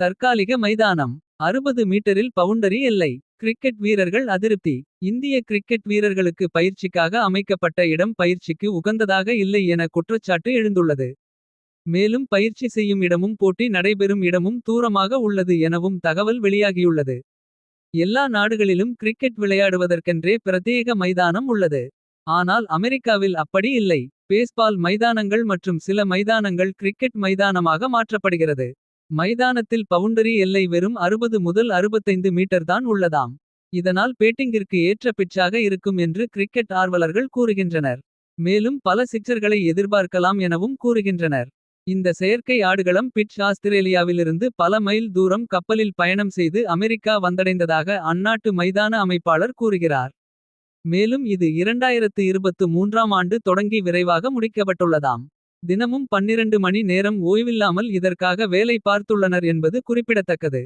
தற்காலிக மைதானம். 60 மீட்டரில் பவுண்டரி எல்லை. கிரிக்கெட் வீரர்கள் அதிருப்தி. இந்திய கிரிக்கெட் வீரர்களுக்கு பயிற்சிக்காக அமைக்கப்பட்ட இடம் பயிற்சிக்கு உகந்ததாக இல்லை என குற்றச்சாட்டு எழுந்துள்ளது. மேலும் பயிற்சி செய்யும் இடமும் போட்டி நடைபெறும் இடமும் தூரமாக உள்ளது எனவும் தகவல் வெளியாகியுள்ளது. எல்லா நாடுகளிலும் கிரிக்கெட் விளையாடுவதற்கென்றே பிரத்யேக மைதானம் உள்ளது. ஆனால் அமெரிக்காவில் அப்படி இல்லை. பேஸ்பால் மைதானங்கள் மற்றும் சில மைதானங்கள் கிரிக்கெட் மைதானமாக மாற்றப்படுகிறது. மைதானத்தில் பவுண்டரி எல்லை வெறும் 60 முதல் 65 மீட்டர் தான் உள்ளதாம். இதனால் பேட்டிங்கிற்கு ஏற்ற பிட்சாக இருக்கும் என்று கிரிக்கெட் ஆர்வலர்கள் கூறுகின்றனர். மேலும் பல சிக்சர்களை எதிர்பார்க்கலாம் எனவும் கூறுகின்றனர். இந்த செயற்கை ஆடுகளம் பிட்ச் ஆஸ்திரேலியாவிலிருந்து பல மைல் தூரம் கப்பலில் பயணம் செய்து அமெரிக்கா வந்தடைந்ததாக அந்நாட்டு மைதான அமைப்பாளர் கூறுகிறார். மேலும் இது 2023ஆம் ஆண்டு தொடங்கி விரைவாக முடிக்கப்பட்டுள்ளதாம். தினமும் 12 மணி நேரம் ஓய்வில்லாமல் இதற்காக வேலை பார்த்துள்ளனர் என்பது குறிப்பிடத்தக்கது.